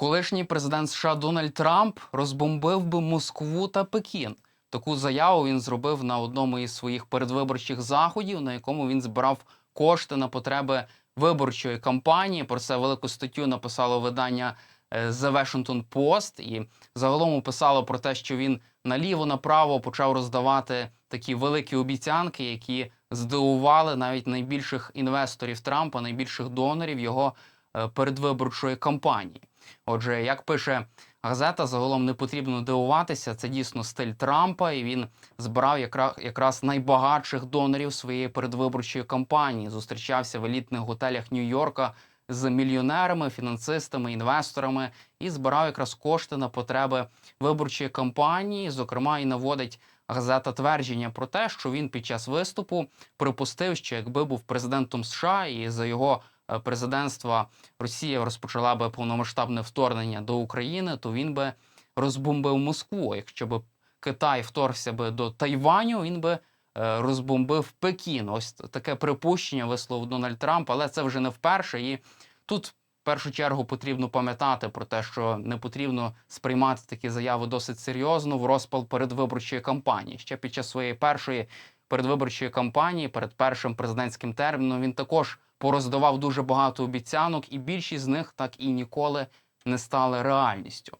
Колишній президент США Дональд Трамп розбомбив би Москву та Пекін. Таку заяву він зробив на одному із своїх передвиборчих заходів, на якому він збирав кошти на потреби виборчої кампанії. Про це велику статтю написало видання е, The Washington Post і загалом описало про те, що він наліво направо почав роздавати такі великі обіцянки, які здивували навіть найбільших інвесторів Трампа, найбільших донорів його е, передвиборчої кампанії. Отже, як пише газета, загалом не потрібно дивуватися. Це дійсно стиль Трампа, і він збирав якраз, найбагатших донорів своєї передвиборчої кампанії. Зустрічався в елітних готелях Нью-Йорка з мільйонерами, фінансистами, інвесторами і збирав якраз кошти на потреби виборчої кампанії. Зокрема, і наводить газета твердження про те, що він під час виступу припустив, що якби був президентом США і за його президентства Росія розпочала би повномасштабне вторгнення до України, то він би розбомбив Москву. Якщо б Китай вторгся би до Тайваню, він би е, розбомбив Пекін. Ось таке припущення висловив Дональд Трамп, але це вже не вперше. І тут в першу чергу потрібно пам'ятати про те, що не потрібно сприймати такі заяви досить серйозно в розпал передвиборчої кампанії. Ще під час своєї першої передвиборчої кампанії, перед першим президентським терміном, він також пороздавав дуже багато обіцянок, і більшість з них так і ніколи не стали реальністю.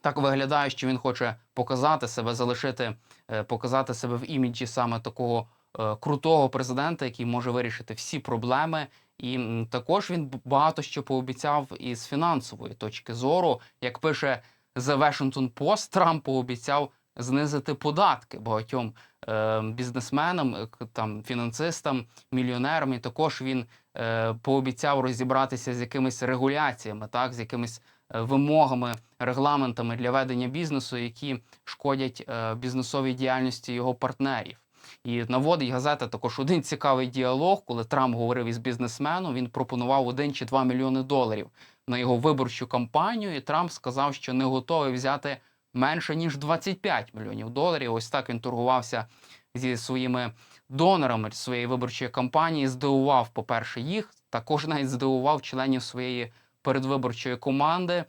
Так виглядає, що він хоче показати себе, залишити, е, показати себе в іміджі саме такого е, крутого президента, який може вирішити всі проблеми. І також він багато що пообіцяв із фінансової точки зору. Як пише The Washington Post, Трамп пообіцяв знизити податки багатьом е, бізнесменам, там фінансистам, мільйонерам. І також він е, пообіцяв розібратися з якимись регуляціями, так з якимись е, вимогами, регламентами для ведення бізнесу, які шкодять е, бізнесовій діяльності його партнерів. І наводить газета також один цікавий діалог, коли Трамп говорив із бізнесменом. Він пропонував 1 чи 2 мільйони доларів на його виборчу кампанію. І Трамп сказав, що не готовий взяти менше ніж 25 мільйонів доларів. Ось так він торгувався зі своїми донорами своєї виборчої кампанії. Здивував, по-перше, їх також навіть здивував членів своєї передвиборчої команди.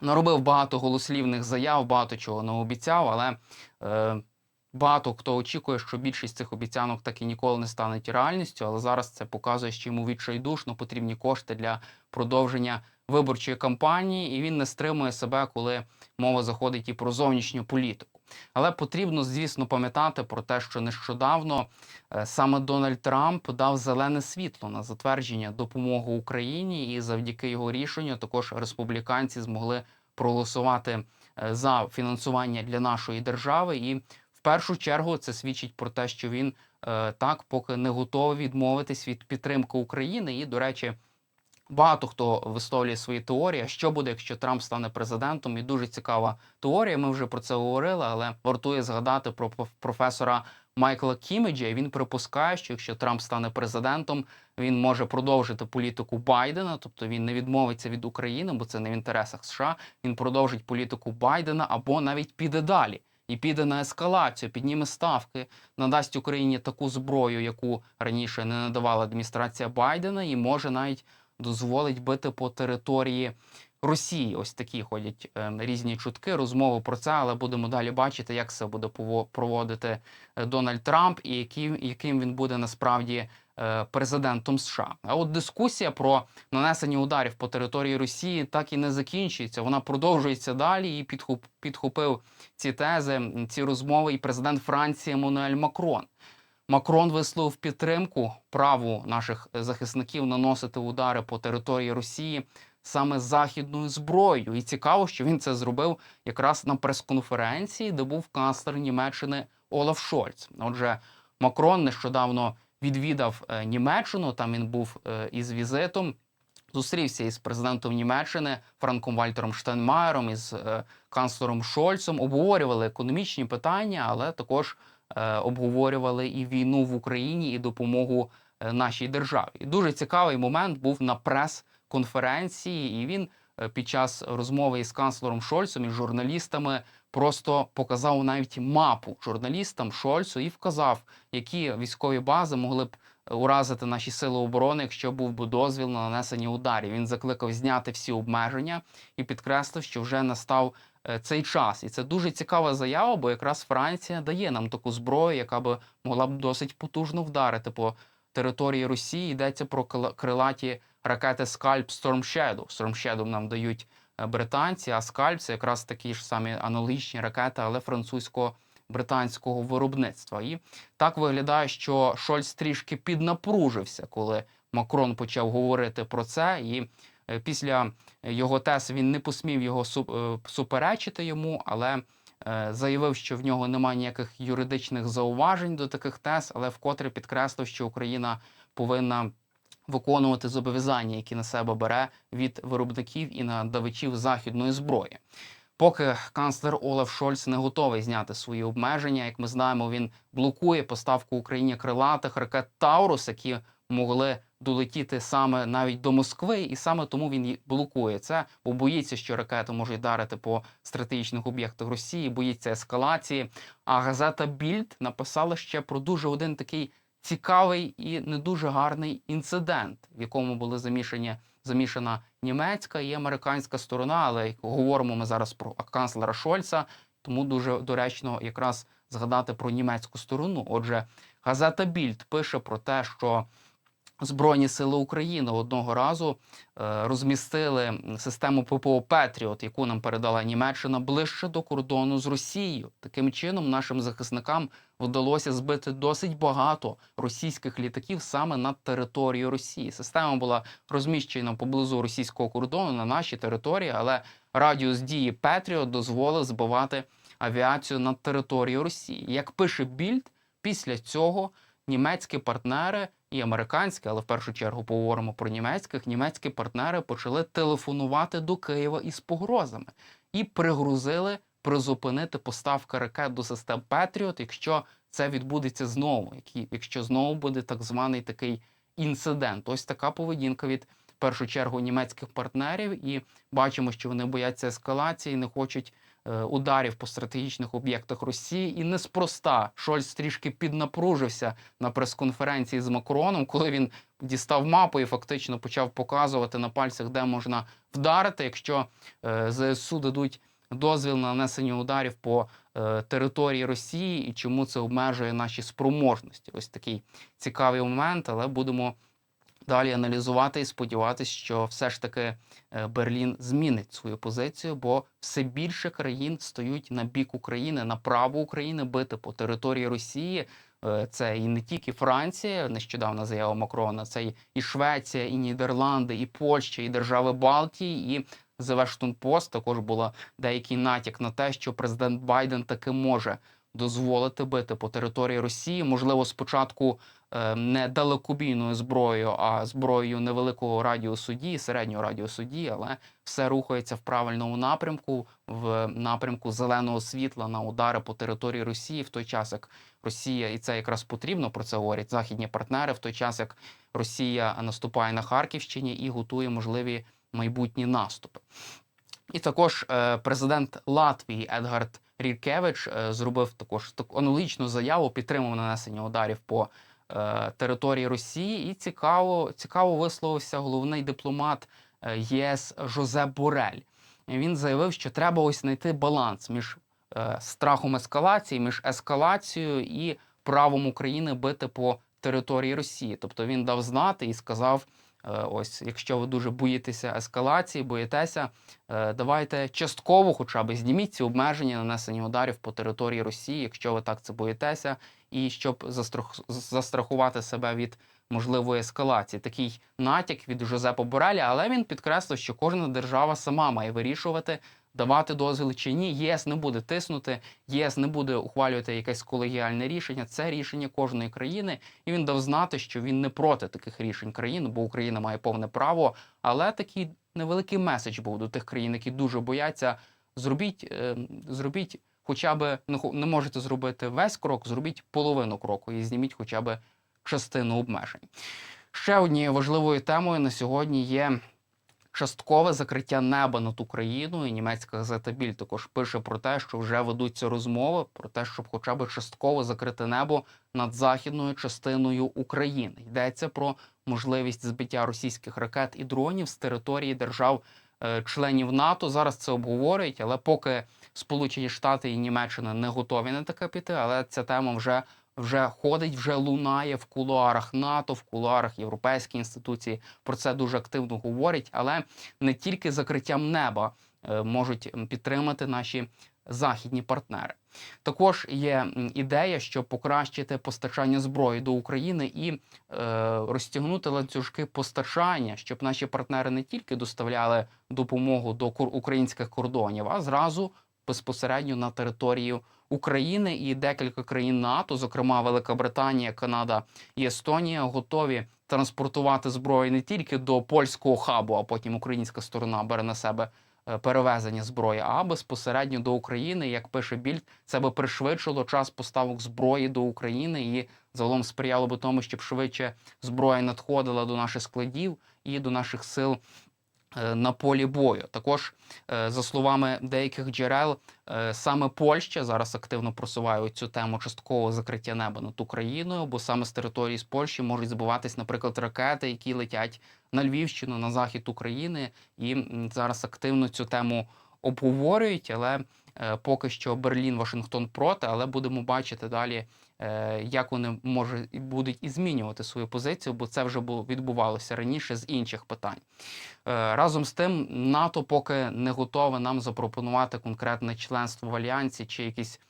Наробив багато голослівних заяв, багато чого не обіцяв, але е, багато хто очікує, що більшість цих обіцянок так і ніколи не стануть реальністю. Але зараз це показує, що йому відчайдушно потрібні кошти для продовження виборчої кампанії, і він не стримує себе, коли мова заходить і про зовнішню політику. Але потрібно, звісно, пам'ятати про те, що нещодавно е, саме Дональд Трамп дав зелене світло на затвердження допомоги Україні, і завдяки його рішенню також республіканці змогли проголосувати е, за фінансування для нашої держави. І в першу чергу це свідчить про те, що він е, так поки не готовий відмовитись від підтримки України. І, до речі, багато хто висловлює свої теорії. Що буде, якщо Трамп стане президентом? І дуже цікава теорія. Ми вже про це говорили, але вартує згадати про професора Майкла Кімеджа. Він припускає, що якщо Трамп стане президентом, він може продовжити політику Байдена, тобто він не відмовиться від України, бо це не в інтересах США. Він продовжить політику Байдена або навіть піде далі. І піде на ескалацію, підніме ставки, надасть Україні таку зброю, яку раніше не надавала адміністрація Байдена, і може навіть дозволить бити по території Росії. Ось такі ходять е, різні чутки, розмови про це, але будемо далі бачити, як це буде проводити е, Дональд Трамп і яким, яким він буде насправді е, президентом США. А от дискусія про нанесення ударів по території Росії так і не закінчується. Вона продовжується далі і підхоп, підхопив ці тези, ці розмови і президент Франції Еммануель Макрон. Макрон висловив підтримку праву наших захисників наносити удари по території Росії саме західною зброєю. І цікаво, що він це зробив якраз на прес-конференції, де був канцлер Німеччини Олаф Шольц. Отже, Макрон нещодавно відвідав е, Німеччину. Там він був е, із візитом. Зустрівся із президентом Німеччини Франком Вальтером Штайнмаєром, із е, канцлером Шольцем. Обговорювали економічні питання, але також обговорювали і війну в Україні, і допомогу е, нашій державі. Дуже цікавий момент був на прес-конференції, і він е, під час розмови із канцлером Шольцем і журналістами просто показав навіть мапу журналістам Шольцу і вказав, які військові бази могли б уразити наші сили оборони, якщо був би дозвіл на нанесення ударів. Він закликав зняти всі обмеження і підкреслив, що вже настав е, цей час. І це дуже цікава заява, бо якраз Франція дає нам таку зброю, яка би могла б досить потужно вдарити по території Росії. Йдеться про крила- крилаті ракети Скальп Storm Shadow. Storm Shadow нам дають е, британці, а Скальп це якраз такі ж самі аналогічні ракети, але французького британського виробництва. І так виглядає, що Шольц трішки піднапружився, коли Макрон почав говорити про це. І е, після його тез він не посмів його е, суперечити йому, але е, заявив, що в нього немає ніяких юридичних зауважень до таких тез, але вкотре підкреслив, що Україна повинна виконувати зобов'язання, які на себе бере від виробників і надавачів західної зброї. Поки канцлер Олаф Шольц не готовий зняти свої обмеження, як ми знаємо, він блокує поставку Україні крилатих ракет Таурус, які могли долетіти саме навіть до Москви, і саме тому він блокує це, бо боїться, що ракети можуть вдарити по стратегічних об'єктах Росії, боїться ескалації. А газета Більд написала ще про дуже один такий цікавий і не дуже гарний інцидент, в якому були замішані замішана німецька і американська сторона. Але говоримо ми зараз про канцлера Шольца, тому дуже доречно якраз згадати про німецьку сторону. Отже, газета Більд пише про те, що Збройні сили України одного разу е, розмістили систему ППО Петріот, яку нам передала Німеччина, ближче до кордону з Росією. Таким чином, нашим захисникам вдалося збити досить багато російських літаків саме над територією Росії. Система була розміщена поблизу російського кордону на нашій території, але радіус дії Петріот дозволив збивати авіацію над територією Росії. Як пише Більд, після цього німецькі партнери і американські, але в першу чергу поговоримо про німецьких. Німецькі партнери почали телефонувати до Києва із погрозами і пригрозили призупинити поставки ракет до систем Петріот, якщо це відбудеться знову, якщо знову буде так званий такий інцидент. Ось така поведінка від в першу чергу німецьких партнерів, і бачимо, що вони бояться ескалації, не хочуть ударів по стратегічних об'єктах Росії. І неспроста Шольц трішки піднапружився на прес-конференції з Макроном, коли він дістав мапу і фактично почав показувати на пальцях, де можна вдарити, якщо е, ЗСУ дадуть дозвіл на нанесення ударів по е, території Росії і чому це обмежує наші спроможності. Ось такий цікавий момент, але будемо далі аналізувати і сподіватися, що все ж таки е, Берлін змінить свою позицію, бо все більше країн стоють на бік України, на право України бити по території Росії. Е, Це і не тільки Франція, нещодавно заява Макрона, це і Швеція, і Нідерланди, і Польща, і держави Балтії, і The Washington Post також була деякий натяк на те, що президент Байден таки може дозволити бити по території Росії. Можливо, спочатку е, не далекобійною зброєю, а зброєю невеликого радіусу дії, середнього радіусу дії, але все рухається в правильному напрямку, в напрямку зеленого світла на удари по території Росії, в той час як Росія, і це якраз потрібно про це говорять західні партнери, в той час як Росія наступає на Харківщині і готує можливі майбутні наступи. І також е, президент Латвії Едгард Ріркевич е, зробив також таку аналогічну заяву, підтримав нанесення ударів по е, території Росії. І цікаво, цікаво висловився головний дипломат е, ЄС Жозеп Борель. Він заявив, що треба ось знайти баланс між страхом ескалації, між ескалацією і правом України бити по території Росії. Тобто він дав знати і сказав. Е, Ось, якщо ви дуже боїтеся ескалації, боїтеся, е, давайте частково, хоча б зніміть ці обмеження нанесення ударів по території Росії, якщо ви так це боїтеся, і щоб застрах... застрахувати себе від можливої ескалації. Такий натяк від Жозепа Бореля, але він підкреслив, що кожна держава сама має вирішувати, давати дозвіл чи ні. ЄС не буде тиснути, єС не буде ухвалювати якесь колегіальне рішення. Це рішення кожної країни, і він дав знати, що він не проти таких рішень країн, бо Україна має повне право. Але такий невеликий меседж був до тих країн, які дуже бояться. Зробіть, е, зробіть, хоча б не можете зробити весь крок, зробіть половину кроку і зніміть хоча б частину обмежень. Ще однією важливою темою на сьогодні є часткове закриття неба над Україною. Німецька газета Біль також пише про те, що вже ведуться розмови про те, щоб хоча б частково закрити небо над західною частиною України. Йдеться про можливість збиття російських ракет і дронів з території держав. е, Членів НАТО зараз це обговорюють, але поки Сполучені Штати і Німеччина не готові на таке піти, але ця тема вже вже ходить, вже лунає в кулуарах НАТО, в кулуарах європейські інституції. Про це дуже активно говорять, але не тільки закриттям неба е, можуть підтримати наші західні партнери. Також є ідея, щоб покращити постачання зброї до України і е, розтягнути ланцюжки постачання, щоб наші партнери не тільки доставляли допомогу до українських кордонів, а зразу безпосередньо на територію України і декілька країн НАТО, зокрема Велика Британія, Канада і Естонія, готові транспортувати зброю не тільки до польського хабу, а потім українська сторона бере на себе е, перевезення зброї, а безпосередньо до України. Як пише Більд, це би пришвидшило час поставок зброї до України і загалом сприяло би тому, щоб швидше зброя надходила до наших складів і до наших сил на полі бою. Також, е, за словами деяких джерел, е, саме Польща зараз активно просуває цю тему часткового закриття неба над Україною, бо саме з території з Польщі можуть збиватись, наприклад, ракети, які летять на Львівщину, на захід України, і зараз активно цю тему обговорюють, але е, поки що Берлін, Вашингтон проти, але будемо бачити далі, е, як вони і будуть і змінювати свою позицію, бо це вже було відбувалося раніше з інших питань. Е, Разом з тим, НАТО поки не готове нам запропонувати конкретне членство в альянсі чи якийсь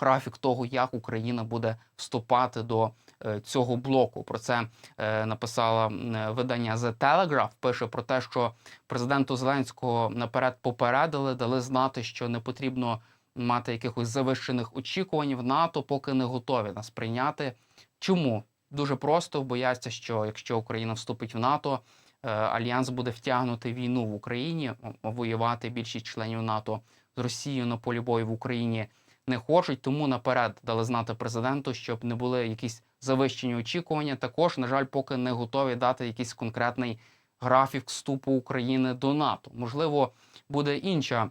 графік того, як Україна буде вступати до е, цього блоку. Про це е, написала е, видання The Telegraph. Пише про те, що президенту Зеленського наперед попередили, дали знати, що не потрібно мати якихось завищених очікувань в НАТО, поки не готові нас прийняти. Чому? Дуже просто бояться, що якщо Україна вступить в НАТО, е, альянс буде втягнути війну в Україні, воювати більшість членів НАТО з Росією на полі бою в Україні не хочуть, тому наперед дали знати президенту, щоб не були якісь завищені очікування. Також, на жаль, поки не готові дати якийсь конкретний графік вступу України до НАТО. Можливо, буде інша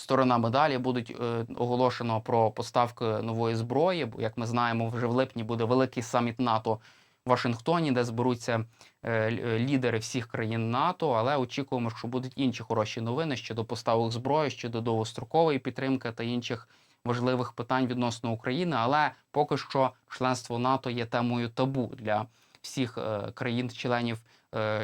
сторона медалі. Будуть е, оголошено про поставки нової зброї. Бо, як ми знаємо, вже в липні буде великий саміт НАТО в Вашингтоні, де зберуться е, е, лідери всіх країн НАТО. Але очікуємо, що будуть інші хороші новини щодо поставок зброї, щодо довгострокової підтримки та інших важливих питань відносно України. Але поки що членство НАТО є темою табу для всіх країн-членів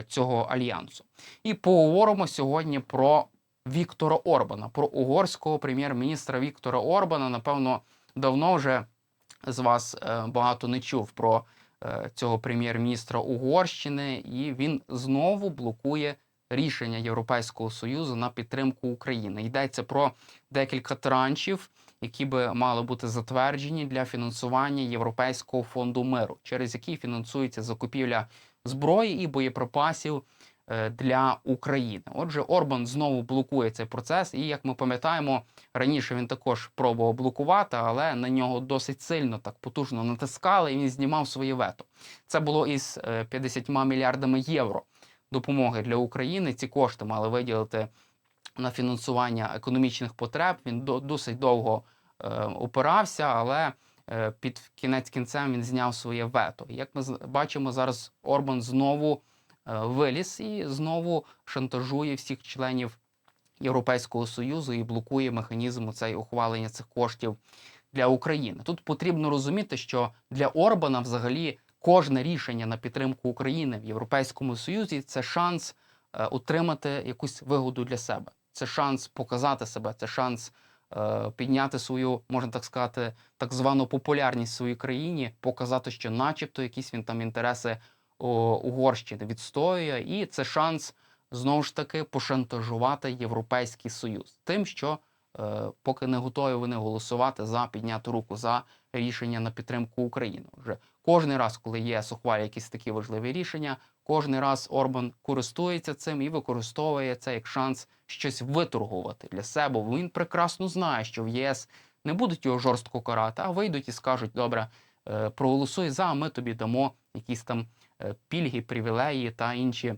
цього альянсу. І поговоримо сьогодні про Віктора Орбана, про угорського прем'єр-міністра Віктора Орбана. Напевно, давно вже з вас е, багато не чув про е, цього прем'єр-міністра Угорщини, і він знову блокує рішення Європейського союзу на підтримку України. Йдеться про декілька траншів, які би мали бути затверджені для фінансування Європейського фонду миру, через які фінансується закупівля зброї і боєприпасів для України. Отже, Орбан знову блокує цей процес, і як ми пам'ятаємо, раніше він також пробував блокувати, але на нього досить сильно так потужно натискали, і він знімав своє вето. Це було із е, 50 мільярдами євро допомоги для України. Ці кошти мали виділити на фінансування економічних потреб. Він до- досить довго е, опирався, але е, під кінець кінцем він зняв своє вето. Як ми бачимо, зараз Орбан знову е, виліз і знову шантажує всіх членів Європейського союзу і блокує механізм цей ухвалення цих коштів для України. Тут потрібно розуміти, що для Орбана взагалі кожне рішення на підтримку України в Європейському Союзі це шанс е, отримати якусь вигоду для себе. Це шанс показати себе, це шанс е, підняти свою, можна так сказати, так звану популярність в своїй країні, показати, що, начебто, якісь він там інтереси Угорщини відстоює, і це шанс знову ж таки пошантажувати Європейський Союз тим, що е, поки не готові вони голосувати за підняту руку за рішення на підтримку України. Вже кожен раз, коли ЄС ухвалює якісь такі важливі рішення, кожен раз Орбан користується цим і використовує це як шанс щось виторгувати для себе. Він прекрасно знає, що в ЄС не будуть його жорстко карати, а вийдуть і скажуть: добре, е, проголосуй за, ми тобі дамо якісь там пільги, привілеї та інші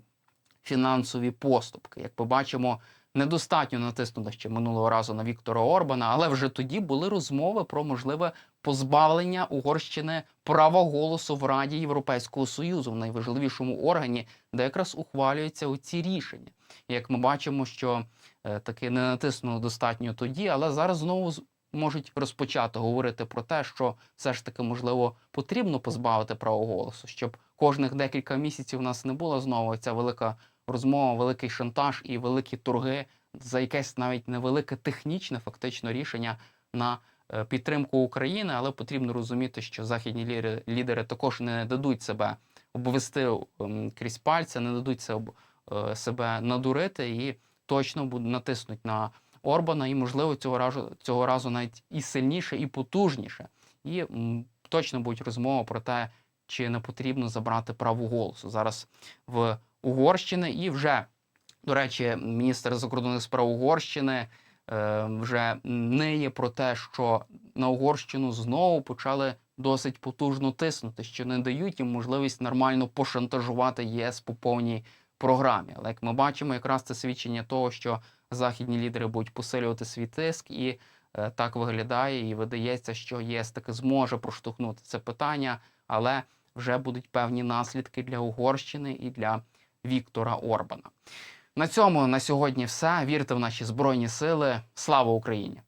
фінансові поступки. Як побачимо, недостатньо натиснути ще минулого разу на Віктора Орбана, але вже тоді були розмови про можливе позбавлення Угорщини права голосу в Раді Європейського Союзу в найважливішому органі, де якраз ухвалюються оці рішення. Як ми бачимо, що е, таки не натиснули достатньо тоді, але зараз знову можуть розпочати говорити про те, що все ж таки можливо потрібно позбавити права голосу, щоб кожних декілька місяців у нас не була знову ця велика розмова, великий шантаж і великі торги за якесь навіть невелике технічне фактично рішення на е, підтримку України, але потрібно розуміти, що західні лідери, лідери також не дадуть себе обвести ем, крізь пальця, не дадуть себе, е, надурити і точно натиснуть на Орбана, і можливо цього разу цього разу навіть і сильніше, і потужніше. І точно будуть розмови про те, чи не потрібно забрати право голосу зараз в Угорщини. І вже, до речі, міністр закордонних справ Угорщини е, вже ниє про те, що на Угорщину знову почали досить потужно тиснути, що не дають їм можливість нормально пошантажувати ЄС по повній програмі. Але як ми бачимо, якраз це свідчення того, що західні лідери будуть посилювати свій тиск, і е, так виглядає, і видається, що ЄС таки зможе проштовхнути це питання, але вже будуть певні наслідки для Угорщини і для Віктора Орбана. На цьому на сьогодні все. Вірте в наші збройні сили. Слава Україні!